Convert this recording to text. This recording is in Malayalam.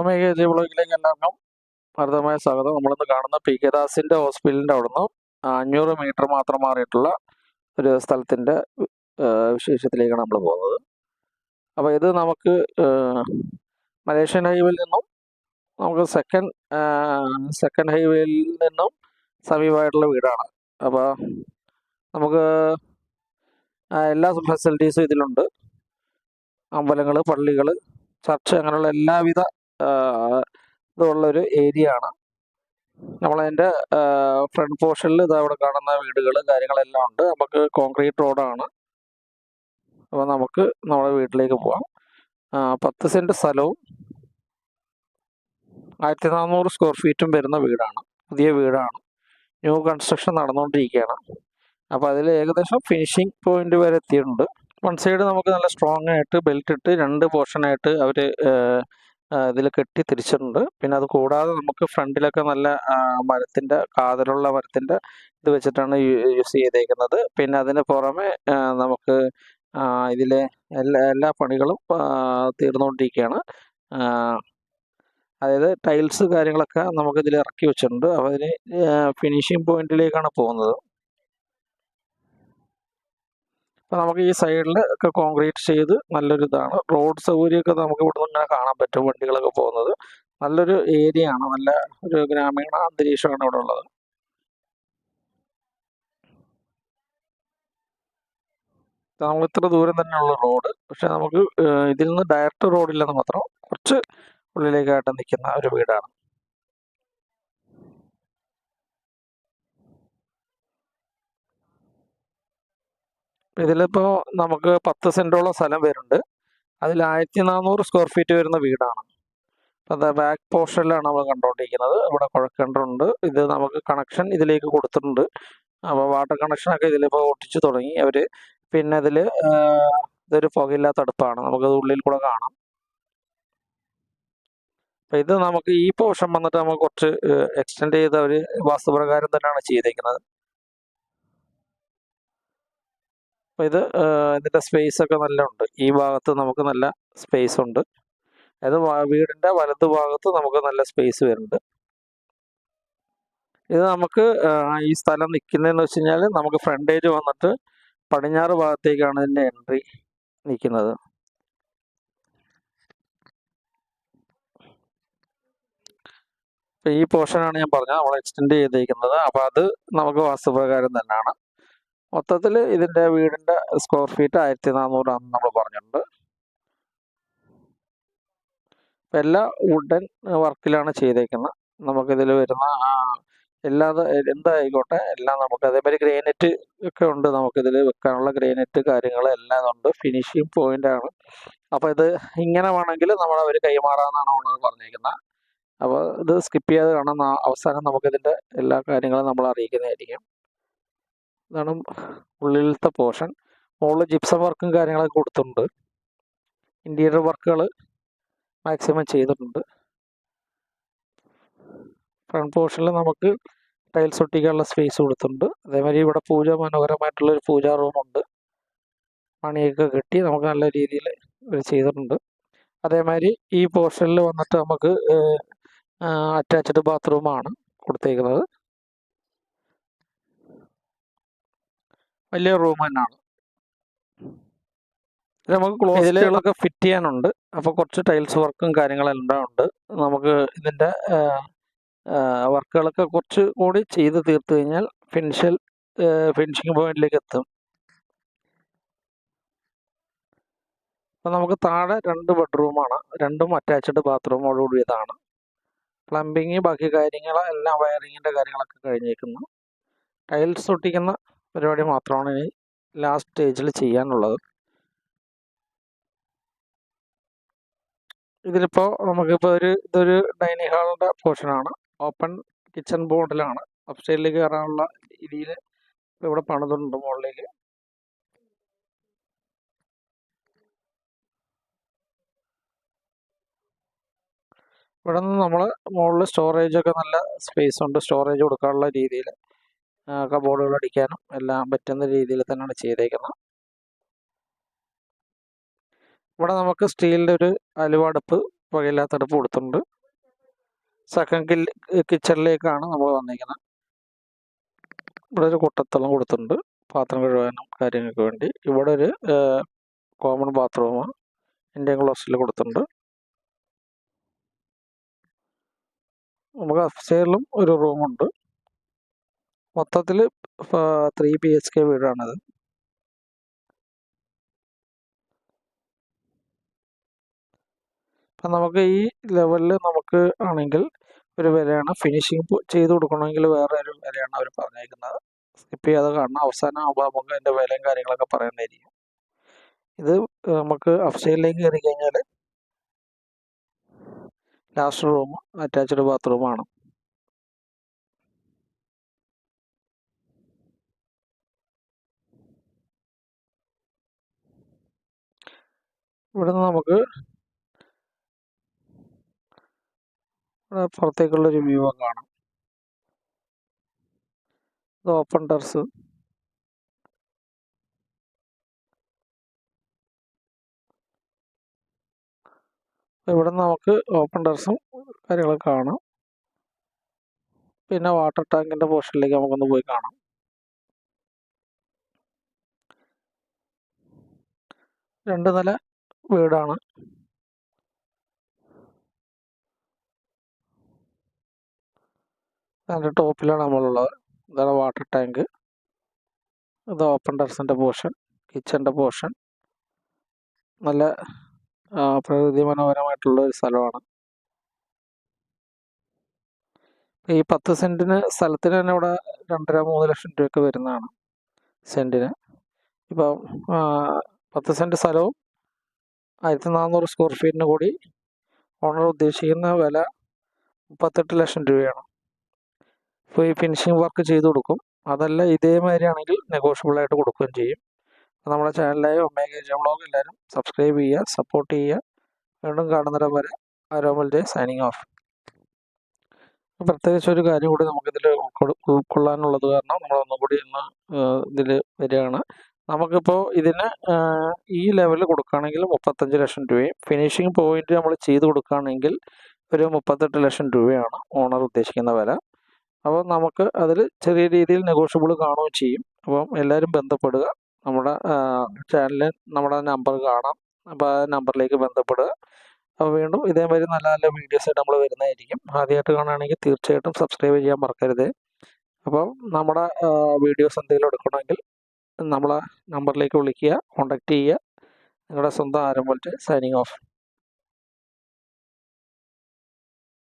ഒമേഗ ജി ബ്ലോഗിലേക്ക് എല്ലാവർക്കും ഭാരതമായ സ്വാഗതം. നമ്മളിന്ന് കാണുന്ന പി കെ ദാസിന്റെ ഹോസ്പിറ്റലിന്റെ അവിടുന്ന് അഞ്ഞൂറ് മീറ്റർ മാത്രം മാറിയിട്ടുള്ള ഒരു സ്ഥലത്തിന്റെ വിശേഷത്തിലേക്കാണ് നമ്മൾ പോകുന്നത്. അപ്പോൾ ഇത് നമുക്ക് മലേഷ്യൻ ഹൈവേയിൽ നിന്നും നമുക്ക് സെക്കൻഡ് സെക്കൻഡ് ഹൈവേയിൽ നിന്നും സമീപമായിട്ടുള്ള വീടാണ്. അപ്പോൾ നമുക്ക് എല്ലാ ഫെസിലിറ്റീസും ഇതിലുണ്ട്. അമ്പലങ്ങൾ പള്ളികൾ ചർച്ച് അങ്ങനെയുള്ള എല്ലാവിധ ഇതുള്ളൊരു ഏരിയ ആണ് നമ്മളതിന്റെ ഫ്രണ്ട് പോർഷനിൽ ഇത് അവിടെ കാണുന്ന വീടുകൾ കാര്യങ്ങളെല്ലാം ഉണ്ട്. നമുക്ക് കോൺക്രീറ്റ് റോഡാണ്. അപ്പോൾ നമുക്ക് നമ്മുടെ വീട്ടിലേക്ക് പോവാം. പത്ത് സെന്റ് സ്ഥലവും ആയിരത്തി നാനൂറ് സ്ക്വയർ ഫീറ്റും വരുന്ന വീടാണ്. പുതിയ വീടാണ്. ന്യൂ കൺസ്ട്രക്ഷൻ നടന്നുകൊണ്ടിരിക്കുകയാണ് അപ്പോൾ അതിൽ ഏകദേശം ഫിനിഷിംഗ് പോയിന്റ് വരെ എത്തിയിട്ടുണ്ട്. വൺ സൈഡ് നമുക്ക് നല്ല സ്ട്രോങ് ആയിട്ട് ബെൽറ്റ് ഇട്ട് രണ്ട് പോർഷനായിട്ട് അവർ ഇതിൽ കെട്ടി തിരിച്ചിട്ടുണ്ട്. പിന്നെ അത് കൂടാതെ നമുക്ക് ഫ്രണ്ടിലൊക്കെ നല്ല മരത്തിന്റെ കാതലുള്ള മരത്തിന്റെ ഇത് വെച്ചിട്ടാണ് യൂസ് ചെയ്തേക്കുന്നത്. പിന്നെ അതിന് പുറമെ നമുക്ക് ഇതിലെ എല്ലാ എല്ലാ പണികളും തീർന്നുകൊണ്ടിരിക്കുകയാണ്. അതായത് ടൈൽസ് കാര്യങ്ങളൊക്കെ നമുക്ക് ഇതിൽ ഇറക്കി വെച്ചിട്ടുണ്ട്. അപ്പോൾ അതിന് ഫിനിഷിംഗ് പോയിന്റിലേക്കാണ് പോകുന്നത്. നമുക്ക് ഈ സൈഡിൽ ഒക്കെ കോൺക്രീറ്റ് ചെയ്ത് നല്ലൊരു ഇതാണ്. റോഡ് സൗകര്യമൊക്കെ നമുക്ക് ഇവിടെ നിന്ന് ഇങ്ങനെ കാണാൻ പറ്റും വണ്ടികളൊക്കെ പോകുന്നത്. നല്ലൊരു ഏരിയ ആണ്. നല്ല ഒരു ഗ്രാമീണ അന്തരീക്ഷമാണ് ഇവിടെ ഉള്ളത്. നമ്മൾ ഇത്ര ദൂരം തന്നെയുള്ള റോഡ് പക്ഷെ നമുക്ക് ഇതിൽ നിന്ന് ഡയറക്റ്റ് റോഡില്ലെന്ന് മാത്രം കുറച്ച് ഉള്ളിലേക്കായിട്ട് നിൽക്കുന്ന ഒരു വീടാണ്. ഇതിലിപ്പോൾ നമുക്ക് പത്ത് സെന്റോളം സ്ഥലം വരുന്നുണ്ട്. അതിൽ ആയിരത്തി നാനൂറ് സ്ക്വയർ ഫീറ്റ് വരുന്ന വീടാണ്. അത് ബാക്ക് പോർഷനിലാണ് നമ്മൾ കണ്ടുകൊണ്ടിരിക്കുന്നത് ഇവിടെ കുഴക്കണ്ടുണ്ട് ഇത് നമുക്ക് കണക്ഷൻ ഇതിലേക്ക് കൊടുത്തിട്ടുണ്ട്. അപ്പോൾ വാട്ടർ കണക്ഷനൊക്കെ ഇതിലിപ്പോൾ ഒട്ടിച്ചു തുടങ്ങി. അവർ പിന്നെ ഇതിൽ ഇതൊരു പുകയില്ലാത്ത അടുപ്പാണ് നമുക്കത് ഉള്ളിൽ കൂടെ കാണാം. അപ്പം ഇത് നമുക്ക് ഈ പോർഷൻ വന്നിട്ട് നമുക്ക് കുറച്ച് എക്സ്റ്റെൻഡ് ചെയ്ത് ഒരു വാസ്തുപ്രകാരം തന്നെയാണ് ചെയ്തേക്കുന്നത്. അപ്പോൾ ഇത് ഇതിന്റെ സ്പേസ് ഒക്കെ നല്ല ഉണ്ട് ഈ ഭാഗത്ത് നമുക്ക് നല്ല സ്പേസ് ഉണ്ട്. അതായത് വീടിന്റെ വലത് ഭാഗത്ത് നമുക്ക് നല്ല സ്പേസ് വരുന്നുണ്ട്. ഇത് നമുക്ക് ഈ സ്ഥലം നിൽക്കുന്നതെന്ന് വെച്ച് കഴിഞ്ഞാൽ നമുക്ക് ഫ്രണ്ടേജ് വന്നിട്ട് പടിഞ്ഞാറ് ഭാഗത്തേക്കാണ് ഇതിന്റെ എൻട്രി നിൽക്കുന്നത് ഈ പോർഷനാണ് ഞാൻ പറഞ്ഞത്. നമ്മൾ എക്സ്റ്റെൻഡ് ചെയ്തേക്കുന്നത്. അപ്പോൾ അത് നമുക്ക് വാസ്തുപ്രകാരം തന്നെയാണ് മൊത്തത്തിൽ ഇതിന്റെ വീടിന്റെ സ്ക്വയർ ഫീറ്റ് ആയിരത്തി നാനൂറാണെന്ന് നമ്മൾ പറഞ്ഞിട്ടുണ്ട്. എല്ലാ വുഡൻ വർക്കിലാണ് ചെയ്തേക്കുന്നത്. നമുക്കിതിൽ വരുന്ന എല്ലാ എന്തായിക്കോട്ടെ എല്ലാം നമുക്ക് അതേപോലെ ഗ്രാനൈറ്റ് ഒക്കെ ഉണ്ട് നമുക്കിതിൽ വെക്കാനുള്ള ഗ്രാനൈറ്റ് കാര്യങ്ങൾ എല്ലാം ഉണ്ട്. ഫിനിഷിങ് പോയിന്റ് ആണ്. അപ്പോൾ ഇത് ഇങ്ങനെ വേണമെങ്കിൽ നമ്മൾ അവർ കൈമാറാമെന്നാണ് ഓണർ പറഞ്ഞേക്കുന്നത്. അപ്പോൾ ഇത് സ്കിപ്പ് ചെയ്യാതെ കാണാൻ അവസാനം നമുക്കിതിന്റെ എല്ലാ കാര്യങ്ങളും നമ്മൾ അറിയിക്കുന്നതായിരിക്കും. ഇതാണ് ഉള്ളിലത്തെ പോർഷൻ. മുകളിൽ ജിപ്സം വർക്കും കാര്യങ്ങളൊക്കെ കൊടുത്തിട്ടുണ്ട്. ഇന്റീരിയർ വർക്കുകൾ മാക്സിമം ചെയ്തിട്ടുണ്ട്. ഫ്രണ്ട് പോർഷനിൽ നമുക്ക് ടൈൽസ് ഒട്ടിക്കാനുള്ള സ്പേസ് കൊടുത്തിട്ടുണ്ട്. അതേമാതിരി ഇവിടെ പൂജ മനോഹരമായിട്ടുള്ളൊരു പൂജാ റൂമുണ്ട് മണിയൊക്കെ കെട്ടി. നമുക്ക് നല്ല രീതിയിൽ ചെയ്തിട്ടുണ്ട്. അതേമാതിരി ഈ പോർഷനിൽ വന്നിട്ട് നമുക്ക് അറ്റാച്ച്ഡ് ബാത്റൂമാണ് കൊടുത്തേക്കുന്നത്. വലിയ റൂം തന്നെയാണ് നമുക്ക് ക്ലോസുകളൊക്കെ ഫിറ്റ് ചെയ്യാനുണ്ട്. അപ്പോൾ കുറച്ച് ടൈൽസ് വർക്കും കാര്യങ്ങളെല്ലാം ഉണ്ട് നമുക്ക് ഇതിന്റെ വർക്കുകളൊക്കെ കുറച്ച് കൂടി ചെയ്ത് തീർത്തു കഴിഞ്ഞാൽ ഫിനിഷ്യൽ ഫിനിഷിംഗ് പോയിന്റിലേക്ക് എത്തും. അപ്പോൾ നമുക്ക് താഴെ രണ്ട് ബെഡ്റൂമാണ് രണ്ടും അറ്റാച്ച്ഡ് ബാത്റൂമോടുകൂടിയതാണ് പ്ലംബിങ് ബാക്കി കാര്യങ്ങൾ എല്ലാം വയറിങ്ങിന്റെ കാര്യങ്ങളൊക്കെ കഴിഞ്ഞേക്കുന്നു. ടൈൽസ് ഒട്ടിക്കുന്ന പരിപാടി മാത്രമാണ് ഇനി ലാസ്റ്റ് സ്റ്റേജിൽ ചെയ്യാനുള്ളത്. ഇതിലിപ്പോൾ നമുക്കിപ്പോൾ ഒരു ഇതൊരു ഡൈനിങ് ഹാളിന്റെ പോർഷനാണ് ഓപ്പൺ കിച്ചൺ ബോർഡിലാണ് അപ്സ്റ്റൈലിലേക്ക് കയറാനുള്ള രീതിയിൽ ഇവിടെ പണിതുണ്ട് മുകളിലേക്ക്. ഇവിടെ നിന്ന് നമ്മൾ മുകളിൽ സ്റ്റോറേജൊക്കെ നല്ല സ്പേസ് ഉണ്ട്. സ്റ്റോറേജ് കൊടുക്കാനുള്ള രീതിയിൽ കബോർഡുകൾ അടിക്കാനും എല്ലാം പറ്റുന്ന രീതിയിൽ തന്നെയാണ് ചെയ്തേക്കുന്നത്. ഇവിടെ നമുക്ക് സ്റ്റീലിന്റെ ഒരു അലുവടുപ്പ് വകയില്ലാത്ത അടുപ്പ് കൊടുത്തിട്ടുണ്ട്. സെക്കൻഡ് കിൽ കിച്ചണിലേക്കാണ് നമ്മൾ വന്നിരിക്കുന്നത്. ഇവിടെ ഒരു കുട്ടത്തളം കൊടുത്തിട്ടുണ്ട് പാത്രം കഴുകാനും കാര്യങ്ങൾക്ക് വേണ്ടി. ഇവിടെ ഒരു കോമൺ ബാത്റൂം ഇന്ത്യൻ ക്ലോസിൽ കൊടുത്തിട്ടുണ്ട്. നമുക്ക് അഫ്സൈലും ഒരു റൂമുണ്ട് മൊത്തത്തിൽ ത്രീ ബി എച്ച് കെ വീടാണത്. അപ്പം നമുക്ക് ഈ ലെവലിൽ നമുക്ക് ആണെങ്കിൽ ഒരു വിലയാണ് ഫിനിഷിങ് ചെയ്ത് കൊടുക്കണമെങ്കിൽ വേറെ ഒരു വിലയാണ് അവർ പറഞ്ഞേക്കുന്നത്. സ്കിപ്പ് ചെയ്യാതെ കാണണം. അവസാനം ആകുമ്പോൾ നമുക്ക് അതിന്റെ വിലയും കാര്യങ്ങളൊക്കെ പറയുന്നതായിരിക്കും ഇത് നമുക്ക് അഫ്സൈലിലേക്ക് കയറി കഴിഞ്ഞാൽ ലാസ്റ്റ് റൂം അറ്റാച്ച്ഡ് ബാത്റൂമാണ് ഇവിടുന്ന് നമുക്ക് പുറത്തേക്കുള്ളൊരു വ്യൂ കാണാം. ഇത് ഓപ്പൺ ടെറസ് ഇവിടെ നമുക്ക് ഓപ്പൺ ടെറസും കാര്യങ്ങളൊക്കെ കാണാം. പിന്നെ വാട്ടർ ടാങ്കിന്റെ പോർഷനിലേക്ക് നമുക്കൊന്ന് പോയി കാണാം. രണ്ട് നില വീടാണ്. അതിന്റെ ടോപ്പിലാണ് നമ്മളുള്ളത്. ഇതാണ് വാട്ടർ ടാങ്ക്. ഇത് ഓപ്പൺ ടെറസിന്റെ പോർഷൻ കിച്ചന്റെ പോർഷൻ. നല്ല പ്രകൃതി മനോഹരമായിട്ടുള്ള ഒരു സ്ഥലമാണ്. ഈ പത്ത് സെന്റിന് സ്ഥലത്തിന് തന്നെ ഇവിടെ രണ്ടര മൂന്ന് ലക്ഷം രൂപയൊക്കെ വരുന്നതാണ് സെന്റിന് ഇപ്പം പത്ത് സെന്റ് സ്ഥലവും ആയിരത്തി നാനൂറ് സ്ക്വയർ ഫീറ്റിന് കൂടി ഓണർ ഉദ്ദേശിക്കുന്ന വില മുപ്പത്തെട്ട് ലക്ഷം രൂപയാണ്. അപ്പോൾ ഈ ഫിനിഷിംഗ് വർക്ക് ചെയ്ത് കൊടുക്കും. അതല്ല ഇതേമാതിരി ആണെങ്കിൽ നെഗോഷ്യബിളായിട്ട് കൊടുക്കുകയും ചെയ്യും. നമ്മുടെ ചാനലായ ഒമേഗ വ്ളോഗ് എല്ലാവരും സബ്സ്ക്രൈബ് ചെയ്യുക സപ്പോർട്ട് ചെയ്യുക. വീണ്ടും കാണുന്നിടം വരെ ആരോമൽ സൈനിങ് ഓഫ് പ്രത്യേകിച്ച് ഒരു കാര്യം കൂടി നമുക്കിതിൽ ഉൾക്കൊള്ളാനുള്ളത് കാരണം നമ്മളൊന്നും കൂടി ഇന്ന് ഇതിൽ വരികയാണ്. നമുക്കിപ്പോൾ ഇതിന് ഈ ലെവലിൽ കൊടുക്കുകയാണെങ്കിൽ മുപ്പത്തഞ്ച് ലക്ഷം രൂപയും ഫിനിഷിംഗ് പോയിന്റ് നമ്മൾ ചെയ്ത് കൊടുക്കുകയാണെങ്കിൽ ഒരു മുപ്പത്തെട്ട് ലക്ഷം രൂപയാണ് ഓണർ ഉദ്ദേശിക്കുന്ന വില. അപ്പോൾ നമുക്ക് അതിൽ ചെറിയ രീതിയിൽ നെഗോഷ്യബിൾ കാണുകയും ചെയ്യും. അപ്പം എല്ലാവരും ബന്ധപ്പെടുക. നമ്മുടെ ചാനലിൽ നമ്മുടെ നമ്പർ കാണാം. അപ്പോൾ ആ നമ്പറിലേക്ക് ബന്ധപ്പെടുക. അപ്പോൾ വീണ്ടും ഇതേമാതിരി നല്ല നല്ല വീഡിയോസായിട്ട് നമ്മൾ വരുന്നതായിരിക്കും. ആദ്യമായിട്ട് കാണുകയാണെങ്കിൽ തീർച്ചയായിട്ടും സബ്സ്ക്രൈബ് ചെയ്യാൻ മറക്കരുത്. അപ്പം നമ്മുടെ വീഡിയോസ് എന്തെങ്കിലും എടുക്കണമെങ്കിൽ നമ്മളെ നമ്പറിലേക്ക് വിളിക്കുക. കോണ്ടാക്ട് ചെയ്യുക. നിങ്ങളുടെ സ്വന്തം ആരംഭം സൈനിങ് ഓഫ്